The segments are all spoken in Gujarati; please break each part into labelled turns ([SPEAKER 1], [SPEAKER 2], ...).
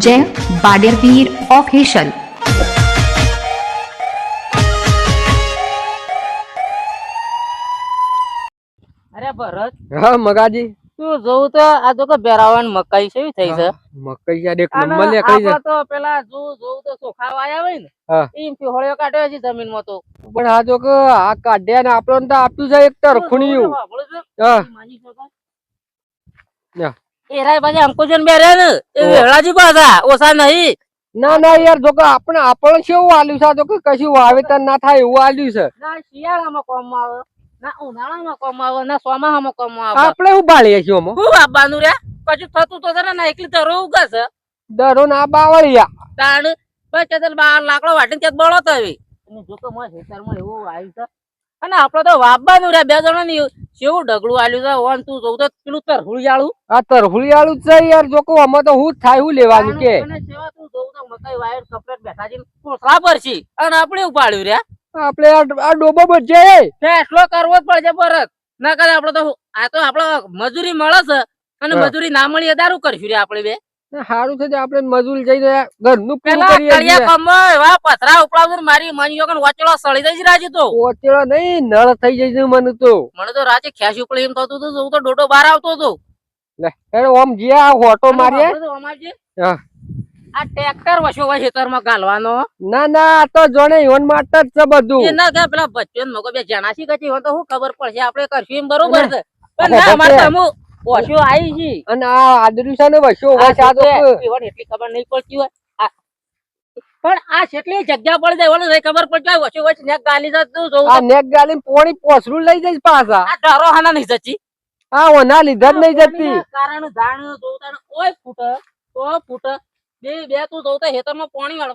[SPEAKER 1] જય બાડેરવીર ઓફિશિયલ
[SPEAKER 2] અરે ભરત
[SPEAKER 3] હા મગાજી.
[SPEAKER 2] તું જોઉં તો આ તો કે બેરાવણ મકાઈ છે થઈ છે.
[SPEAKER 3] મકાઈ યાર એક નંબર ને કઈ
[SPEAKER 2] આપડે તો પેલા જો જોઉં તો ચોખા વાયા હોય ને પીહોળીઓ કાઢ્યો છે જમીનમાં તો.
[SPEAKER 3] પણ આ જો કે આ કાઢ્યા ને આપણને તો આપ્યું છે એક તરખુણિયું હા. ના.
[SPEAKER 2] એ રાય પાછા અંકુજન બે રહ્યા ને એ. વેળાજી પાછા ઓછા નહીં.
[SPEAKER 3] ના ના યાર જો કે આપણે આપણને કેવું આલ્યું છે? કશું વાવેતર ના થાય એવું આલ્યું છે.
[SPEAKER 2] ના શિયાળામાં આવે. ના ઉનાળામાં કોમમાં આવે ના ચોમાસામાં કોમમાં આવે.
[SPEAKER 3] આપણે શું બાળીએ છીએ આમાં?
[SPEAKER 2] હું આપવાનું રે? પછી થતું તો છે ને એકલી ધરો ઉગે છે.
[SPEAKER 3] દરો ના બાવળિયા.
[SPEAKER 2] તાણ પછી તે બાર લાકડો વાટીને ત્યાં બળો તો આવી. અને જો તો મારા ખેતરમાં એવું આવ્યું છે. અને આપડે તો વાપવાનું રે બે જણા ની કેવું ડગલું આલ્યું છે ઓન તું જોઉં તો પેલું તરહુળિયાળું
[SPEAKER 3] આ તરહુળિયાળું જ છે યાર જો અમે આમાં તો હું થાય હું લેવાનું કે?
[SPEAKER 2] તું જોઉં તો મકાઈ વાયર કપલેટ બેઠા છે કોસળા અને આપણે ઉપાડ્યું રે.
[SPEAKER 3] આપણે આ ડોબો બચે
[SPEAKER 2] ફેસલો કરવો જ પડશે પરત. ના કરે આપડે તો આ તો આપડે મજૂરી મળે છે અને મજૂરી ના મળી દારૂ કરશું રે આપણે બે.
[SPEAKER 3] સારું છે આપણે આપણે જઈ રહ્યા ઘરનું
[SPEAKER 2] પેલા
[SPEAKER 3] કળિયા
[SPEAKER 2] કમળ વા પથરા ઉપડાવશે ને મારી માની યોગન વચલો સળી જઈ રાજે તો.
[SPEAKER 3] ઓચેલો નહીં નળ થઈ જાય છે મને તો.
[SPEAKER 2] મને તો રાજે ખેસ ઉપડે એમ થતું હતું હું તો ડોટો બહાર આવતો હતો.
[SPEAKER 3] લે હેડો ઓમ જ્યાં આ હોટો મારીએ. હા.
[SPEAKER 2] આ ટ્રેક્ટર વસો હોય ખેતરમાં ગાલવાનો.
[SPEAKER 3] ના ના આ તો જોણે યોન માટે જ છે બધું.
[SPEAKER 2] એ ના કે પેલા બચ્ચો મગો બે જણાસી કચી હોય તો હું ખબર પડશે? આપણે કરશું એમ બરોબર છે. પણ ના અમારે તો અમુક આવી છે.
[SPEAKER 3] અને આ આદર્યું છે ને વસ્યો
[SPEAKER 2] આ
[SPEAKER 3] હોય છે આ તો
[SPEAKER 2] એટલી ખબર નહીં પડતી હોય. પણ આ કેટલી જગ્યા પડી જાય ઓને ખબર પડતી હોય વચ્ચે વચ્ચે નેક ગાલી જતું જોઉં
[SPEAKER 3] આ નેક ગાલી પોણી પોસરું લઈ જઈશ પાછા.
[SPEAKER 2] આ ડરો હાના નહીં જતી.
[SPEAKER 3] આ ઓના લીધા જ નહીં જતી.
[SPEAKER 2] કારણ જાણ જોતા ઓય ફૂટ ઓ ફૂટે. બે બે તું જોઉં તો હેતરમાં પાણી વાળો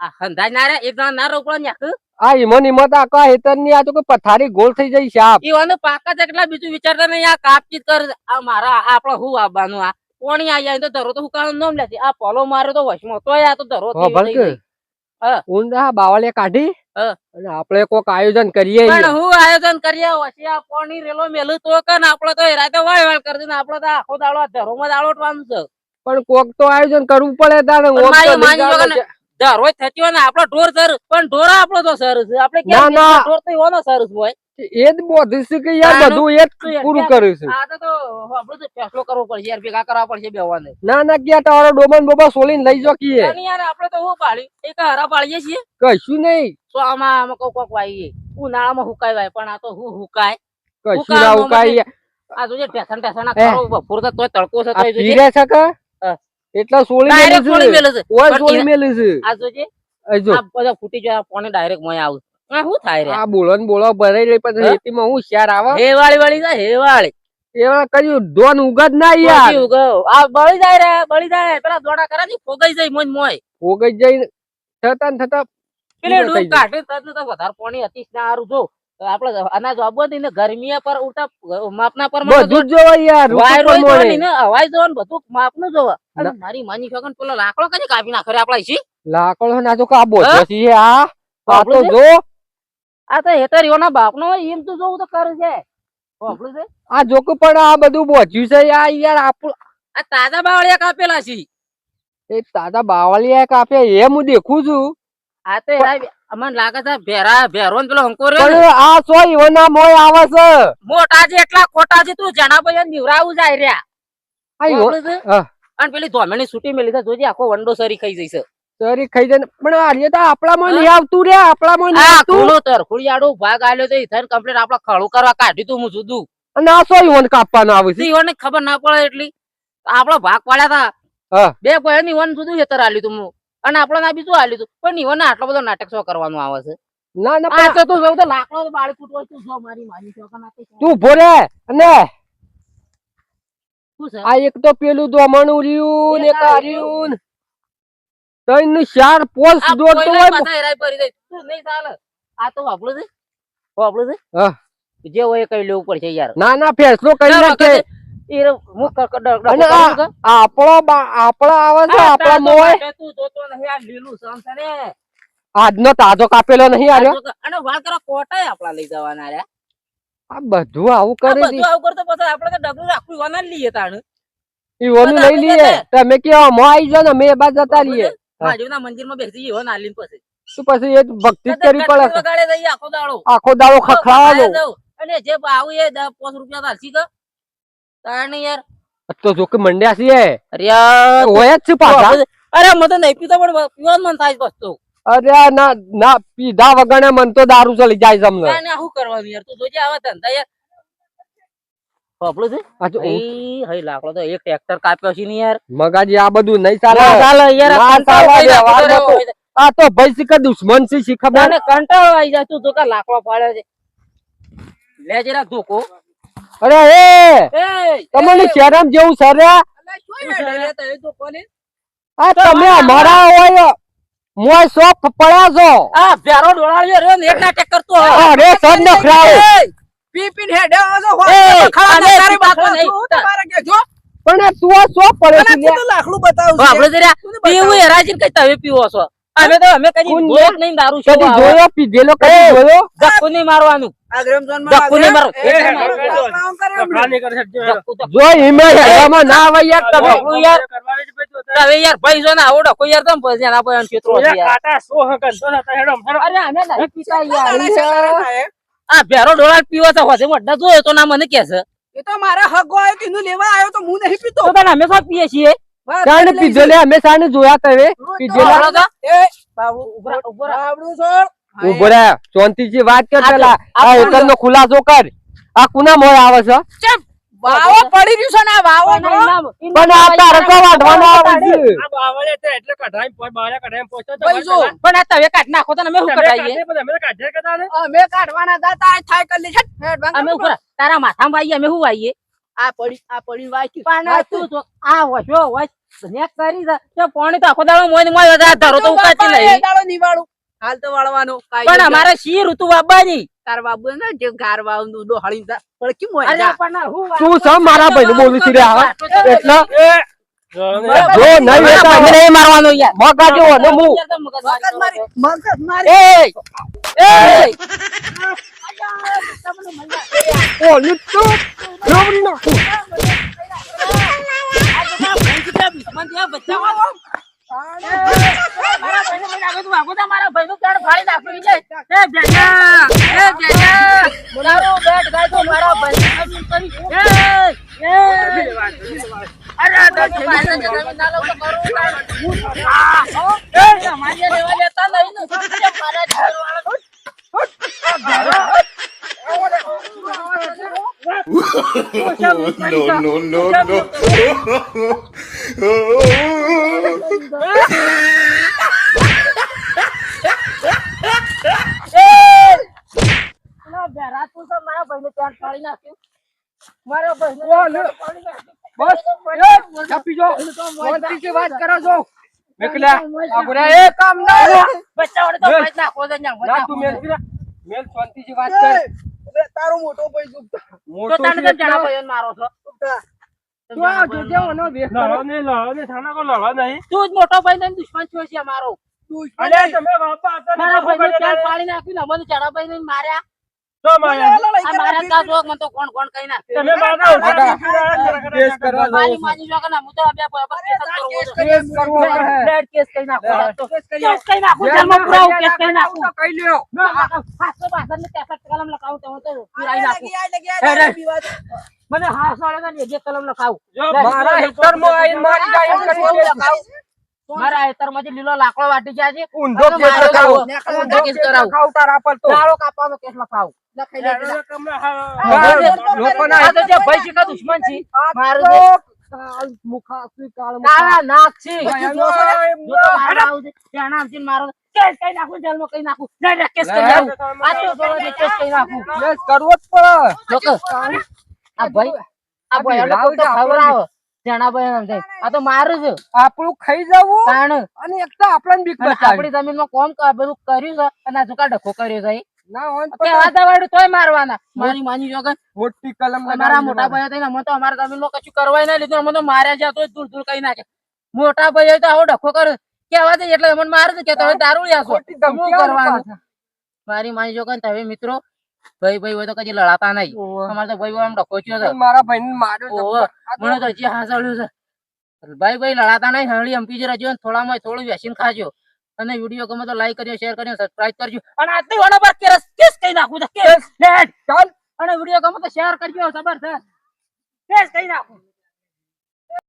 [SPEAKER 2] આ હંધાય ના રે એક જણા ના રોકડો ન્યાક
[SPEAKER 3] આ ઈમન ઈમત આખા હેતરની આ તો કોઈ પથારી ગોળ થઈ જાય સાપ.
[SPEAKER 2] ઈવોને પાકા જેટલા બીજું વિચારતા નહીં આ કાપચીત કર આ મારા આ આપડે હું આવવાનું આ પાણી આવી જાય તો ધરો તો હુકાવાનું નામ લેતી આ પોલો મારો તો વશમાં તોય આ તો ધરો થઈ.
[SPEAKER 3] ઊંડા બાવળે કાઢી. અને આપણે કોક આયોજન કરીએ
[SPEAKER 2] પણ હું આયોજન કરીએ પછી આ પાણી રેલો મેલું તો કે આપડે તો રાતે વાળ વાળ કરી દે આપડે તો આખો દાડો ધરો ધરોમાં દાડો છે.
[SPEAKER 3] પણ કોક તો આયોજન કરવું પડે તારે છે.
[SPEAKER 2] ધરો થતી હોય ને ઢોર સર પણ ઢોર આપણો તો સરસ આપણે ક્યાં ઢોર તો એવાનો સરસ હોય.
[SPEAKER 3] એ જ બોધી છે કે યાર બધું એ જ
[SPEAKER 2] તો યાર
[SPEAKER 3] પૂરું કર્યું છે.
[SPEAKER 2] આ તો તો તો ફેસલો કરવો પડશે યાર ભેગા કરવા પડશે બેવાને
[SPEAKER 3] ના ના ક્યાં તારો ડોમન બોબા સોલીને લઈ જો કીએ.
[SPEAKER 2] યાર આપણે તો હું પાડી? એક હરા પાડીએ છીએ.
[SPEAKER 3] કશું નહીં.
[SPEAKER 2] તો આમાં આમાં કોક કોક વાઈએ. ઉનાળામાં હુકાય વાય પણ આ તો હું હુકાય?
[SPEAKER 3] કશું ના હુકાય.
[SPEAKER 2] આ જોજે ટેસન ટેસન
[SPEAKER 3] એ.
[SPEAKER 2] કરો બપોર તો તડકો છે
[SPEAKER 3] આ
[SPEAKER 2] જોજે
[SPEAKER 3] પીરે છે કે?
[SPEAKER 2] હા.
[SPEAKER 3] એટલા સોળી મેલી
[SPEAKER 2] છોડી મેલે છે.
[SPEAKER 3] ઓય સોળી મેલી છે.
[SPEAKER 2] આ જોજે
[SPEAKER 3] જો
[SPEAKER 2] આ બધા ફૂટી જાય ડાયરેક્ટ મોય આવું શું થાય રે?
[SPEAKER 3] આ બોલો ને બોલો ભરાઈ રહી પણ
[SPEAKER 2] હા?
[SPEAKER 3] શેર આવે?
[SPEAKER 2] હેવાળી વાળી જાય હેવાળી.
[SPEAKER 3] એવા કયું દોન ઉગત ના યાર.
[SPEAKER 2] આ બળી જાય રે બળી જાય. પેલા દોડા કરે ને ફોગાઈ જાય મોય મોય
[SPEAKER 3] ઉગઈ જાય થતા ને થતા
[SPEAKER 2] પેલે ડૂબ કાઢે તને તો વધારે પાણી હતી ને જો. આપણે અનાજ વાવવું હોય ને ગરમી પર ઉઠા માપના પર
[SPEAKER 3] બધું જોવા યાર
[SPEAKER 2] વાયરો
[SPEAKER 3] પ્રમાણે.
[SPEAKER 2] ને હવાઈ જોવાનું ને બધું માપનું જોવા. અને મારી માની છોકન પેલો લાકડો કઈ કાપી નાખે આપડા ઈસી
[SPEAKER 3] લાકડો ના તો કાબો બોધો
[SPEAKER 2] હા?
[SPEAKER 3] છે આ આ તો? જો.
[SPEAKER 2] આ તો હેતરીઓના બાપનો નો એમ તો જોવું તો કરે છે. છે?
[SPEAKER 3] આ જોક પણ આ બધું બોધ્યું છે આ યાર આપણું
[SPEAKER 2] આ તાજા બાવળિયા કાપેલા છે.
[SPEAKER 3] એ તાજા બાવળિયા કાપે એ હું દેખું છું.
[SPEAKER 2] આ તો અમને લાગે છે ભેરા ભેરો પેલો
[SPEAKER 3] આ સો ઈવના મોય આવે છે.
[SPEAKER 2] મોટા છે એટલા ખોટા છે તું જણા ભાઈ નિવરાવું જાય રહ્યા. આપણું. અને પેલી ધોમેણી છૂટી મેલી જોજે આખો વંડો સરી ખાઈ જઈશે.
[SPEAKER 3] સરી ખાઈ જાય પણ આર્ય તો આપણામાં નહીં આવતું રે આપણામાં નહીં આવતું.
[SPEAKER 2] ખૂણો ભાગ આલ્યો તો ઇથન કમ્પ્લીટ કરવા કાઢી તું હું જુદું.
[SPEAKER 3] અને આ સો ઈવન કાપવાનો આવે છે.
[SPEAKER 2] ઈવન ખબર ના પડે એટલી. આપડો ભાગ પાડ્યા હતા બે ભાઈ ઈવન જુદું હેતર આલ્યું તું અને આપડે ના બીજું આલ્યું તું પણ નિવન આટલો બધો નાટક શો કરવાનું આવે છે?
[SPEAKER 3] ના ના
[SPEAKER 2] આ તો તું તો લાકડો તો બાળી ફૂટવો તું જો મારી માની છોકરા નાખી
[SPEAKER 3] તું ઊભો અને
[SPEAKER 2] શું છે?
[SPEAKER 3] આ એક તો પેલું દોમણું રહ્યું ને એક આ રહ્યું ને. ત્રણ ને ચાર પોસ દોડતો હોય
[SPEAKER 2] પાછા હેરાઈ પડી જાય તું નહીં ચાલે. આ તો વાપરું છે? વાપરું છે?
[SPEAKER 3] હા.
[SPEAKER 2] જે હોય કઈ લેવું પડશે યાર.
[SPEAKER 3] ના ના ફેસલો કરી નાખે આજનો તાજો કાપેલો નહીં
[SPEAKER 2] આવ્યો અને વાળ કરો કોટાય આપણા લઈ જવાના રે
[SPEAKER 3] આ બધું આવું કરે
[SPEAKER 2] બધું આવું કરતો પછી આપણે તો ડબલું રાખવું વાના લઈએ તાણ.
[SPEAKER 3] ઈવોનું લઈ લઈએ. તમે કેવો મો આવી જાઓ ને અમે એ બાદ જતા લઈએ
[SPEAKER 2] મહાદેવના મંદિરમાં બેસી જઈએ ના લીન પછી
[SPEAKER 3] પછી એ ભક્તિ કરવી પડે?
[SPEAKER 2] આખો દાડો.
[SPEAKER 3] આખો દાડો ખખડાવાનો.
[SPEAKER 2] અને જે આવું એ દસ પાંચ રૂપિયા તો કે તાણ યાર.
[SPEAKER 3] તો જો કે મંડ્યા
[SPEAKER 2] અરે યાર
[SPEAKER 3] જ છે પાછા.
[SPEAKER 2] અરે મને તો નહીં પીતો પણ પીવાનું મન થાય બસ તો.
[SPEAKER 3] અરે ના ના પીધા વગર મન તો દારૂ ચલી જાય
[SPEAKER 2] શું કરવાનું યાર? તું જોજે આવા ધંધા યાર. આપણું છે?
[SPEAKER 3] આ જો
[SPEAKER 2] એ હઈ લાકડો તો એક ટ્રેક્ટર કાપ્યો છે ને યાર.
[SPEAKER 3] મગાજી આ બધું નહીં ચાલે.
[SPEAKER 2] ચાલે યાર આ તું
[SPEAKER 3] ભાઈ શીખર દુશ્મન છે શી ખબર
[SPEAKER 2] તને કંટાળો આવી જાય તું તો લાકડો પાડે છે. લે જરા ધોકો.
[SPEAKER 3] અરે એ તમને શરમ જેવું સર આ તમે અમારા હોય મોય શોખ પડ્યા છો
[SPEAKER 2] આ ભેરો ડોળાળ્યો ને એક નાટક કરતો.
[SPEAKER 3] અરે સર નખરાવો
[SPEAKER 4] પી પીને હેડે આવો ખાવા
[SPEAKER 2] નહીં.
[SPEAKER 4] કહેજો?
[SPEAKER 3] પણ તું આ શોખ પડે છે
[SPEAKER 4] લાકડું બતાવું.
[SPEAKER 2] આપણે જરા
[SPEAKER 4] ને.
[SPEAKER 2] પીવું હેરાજી કઈ તમે પીવો છો અમે તો અમે કદી
[SPEAKER 3] કોણ
[SPEAKER 2] નહીં દારૂ શું
[SPEAKER 3] કદી. જોયો પીધેલો કદી જોયો?
[SPEAKER 2] ધક્કુ નહીં મારવાનું.
[SPEAKER 4] આ ગ્રામજનમાં
[SPEAKER 2] ધક્કુ નહીં મારો.
[SPEAKER 3] જો હિમે હેડામાં ના આવે યાર તમે.
[SPEAKER 2] યાર હવે યાર. ભાઈ જો ને આવો ડખો યાર તમે પછી એના પર ચિત્રો છે યાર. અરે અમે ના પીતા યાર. આ ભેરો ડોળા પીવો તો હોજે મોઢા જોયો તો ના મને કે છે.
[SPEAKER 4] એ તો મારા હગો આવ્યો કે એનું લેવા આવ્યો તો હું નહીં પીતો.
[SPEAKER 2] તો અમે શું પીએ છીએ?
[SPEAKER 4] બસ
[SPEAKER 3] પીજોલે અમે સાને જોયા
[SPEAKER 2] તવે તો
[SPEAKER 4] એ, બાબુ,
[SPEAKER 2] ઉભરા ઉભરા.
[SPEAKER 4] બાબડું છોડ. હા,
[SPEAKER 3] ઊભો રે વાત કર
[SPEAKER 2] આ
[SPEAKER 3] પેલા.
[SPEAKER 2] આ
[SPEAKER 3] આ એકલ નો ખુલાસો કર. આ કુના મોર આવે છે?
[SPEAKER 4] ચપ. વાવો પડી રહ્યું છે ને આ વાવો.
[SPEAKER 3] પણ આ તારે તો વાઢવાના આવે છે.
[SPEAKER 4] ભાઈ જો,
[SPEAKER 2] પણ આ તમે કાઢ નાખો તો અમે હું કઢાઈએ?
[SPEAKER 4] અમે કાઢવાના દાતા આ થાય કરી લે છે.
[SPEAKER 2] અમે ઉભરા તારા માથામાં આવીએ અમે શું વાઈએ
[SPEAKER 4] આ પડી આ પડી વાંચ્યું.
[SPEAKER 2] પણ તું તો આ વશો વશ નેક કરી દે. તો પાણી તો આખો દાડો મોય મોય ધરો તો ઉકાતી નહીં
[SPEAKER 4] દાડો નિવાળું. હાલ તો વાળવાનો
[SPEAKER 2] પણ અમારે શી ઋતુ વાવવાની
[SPEAKER 4] તાર બાબુ ને જે ગાર વાવનું ડોહાળી દા- પણ કેમ હોય
[SPEAKER 2] અરે પણ હું
[SPEAKER 3] તું સમ મારા ભાઈને બોલું છું રે આવા એટલે જો નહીં
[SPEAKER 2] મારા
[SPEAKER 3] વેતા
[SPEAKER 2] મારવાનો યાર.
[SPEAKER 3] મગા જેવો ને મું
[SPEAKER 4] મગજ મારી મગજ મારી.
[SPEAKER 2] એ! એ!
[SPEAKER 3] ઓલું તો. નવરી નાખું
[SPEAKER 2] મારા ફાડી જમીન ના લઉં તો કરું કાંઈ. આ, એ, તમારે લેવા દેતા નહીં ને. અરે, મારા ઘરવાળા.
[SPEAKER 5] no, no, no, no.
[SPEAKER 2] ના, ભેરા, તું તો મારા ભાઈને પેન્ટ ફાડી નાખ્યું. મારા ભાઈને પેન્ટ ફાડી નાખ્યું.
[SPEAKER 3] બસ છાપી જો શાંતિથી વાત કરો છો મેકલા આગોરા એ કામ ના
[SPEAKER 2] બચ્ચાઓને તો ભાઈ નાખો છે, no,
[SPEAKER 3] no, no. મેલ શાંતિથી વાત કર
[SPEAKER 4] તારો મોટો ભાઈ ગુપ્તા
[SPEAKER 2] તો
[SPEAKER 3] મોટો
[SPEAKER 2] તને તો જણા ભાઈ મારો છો?
[SPEAKER 3] ગુપ્તા.
[SPEAKER 2] તું જ મોટો ભાઈ ને દુશ્મન છો છે અમારો.
[SPEAKER 4] તું
[SPEAKER 2] બાપા પાડી નાખ્યું ને જણા ભાઈ ને માર્યા. આ મારા તા જોક મને તો કોણ કોણ
[SPEAKER 3] કેસ કરવા
[SPEAKER 2] મારી જોક ને હું તો બે બરાબર કેસ કરવો.
[SPEAKER 3] કેસ
[SPEAKER 2] તો.
[SPEAKER 4] કેસ
[SPEAKER 2] કેસ
[SPEAKER 3] તો લ્યો.
[SPEAKER 2] પાછો પાછળ ને. કલમ લખાવું તો તો પુરાઈ નાખું. મને હાથ વાળે ને જે કલમ લખાવું.
[SPEAKER 3] મારા મારી જાય
[SPEAKER 2] મારા હેતરમાં જે લીલો લાકડો વાટી ગયા છે.
[SPEAKER 3] ઊંધો કેસ
[SPEAKER 2] મારો ઊંધો.
[SPEAKER 3] પર તો.
[SPEAKER 2] દાળો કાપવાનો કેસ લખાવું. આ તો જે ભાઈ છે કે દુશ્મન છે? મારું છે.
[SPEAKER 3] મુખા.
[SPEAKER 2] જો તો મારો આવું છે, ત્યાં નામથી ને મારો. કેસ કઈ નાખું જેલમાં કઈ નાખું. ડાયરેક્ટ કેસ કરી આવું આ તો જોડે જે કેસ કઈ નાખું.
[SPEAKER 3] કેસ કરવો જ પડે.
[SPEAKER 2] આ ભાઈ આ ભાઈ આ તો ખબર જણા ભાઈ એમ થાય. આ તો મારું છે.
[SPEAKER 3] આપણું ખાઈ જવું અને એક તો આપણને બીક બતાવી.
[SPEAKER 2] આપણી જમીનમાં કોમ બધું કર્યું છે અને આ જુકા ડખો કર્યો છે
[SPEAKER 3] ના હોય તો
[SPEAKER 2] વાતા વાળું તોય મારવાના. મારી માની જોગન
[SPEAKER 3] મોટી કલમ
[SPEAKER 2] અમારા મોટા. ભાઈ હતા ને અમે તો અમારા જમીનમાં કશું કરવાય ના લીધું. તો માર્યા છે તો દૂર દૂર કઈ નાખે. મોટા ભાઈ તો આવો ડખો કરે કેવા દે એટલે મને મારે કે તમે દારૂ લ્યા શું કરવાનું? મારી માની જોગન તમે મિત્રો ભાઈ ભાઈ હોય તો કદી લડાતા નહીં. અમારે તો ભાઈ આમ ડખો થયો છે.
[SPEAKER 3] મારા માર્યો તો
[SPEAKER 2] મને તો હજી હાંસળ્યું છે. ભાઈ ભાઈ લડાતા નહીં હળી અંપી જ રહેજો ને થોડામાં થોડું વેસીન ખાજો. અને વીડિયો ગમે તો લાઈક કરજો શેર કરજો સબસ્ક્રાઇબ કરજો અને આજથી વાળા પર કેસ કેસ કહી નાખું છે કેસ ચાલ અને વીડિયો ગમે તો શેર કરજો જબરદસ્ત કેસ કહી નાખું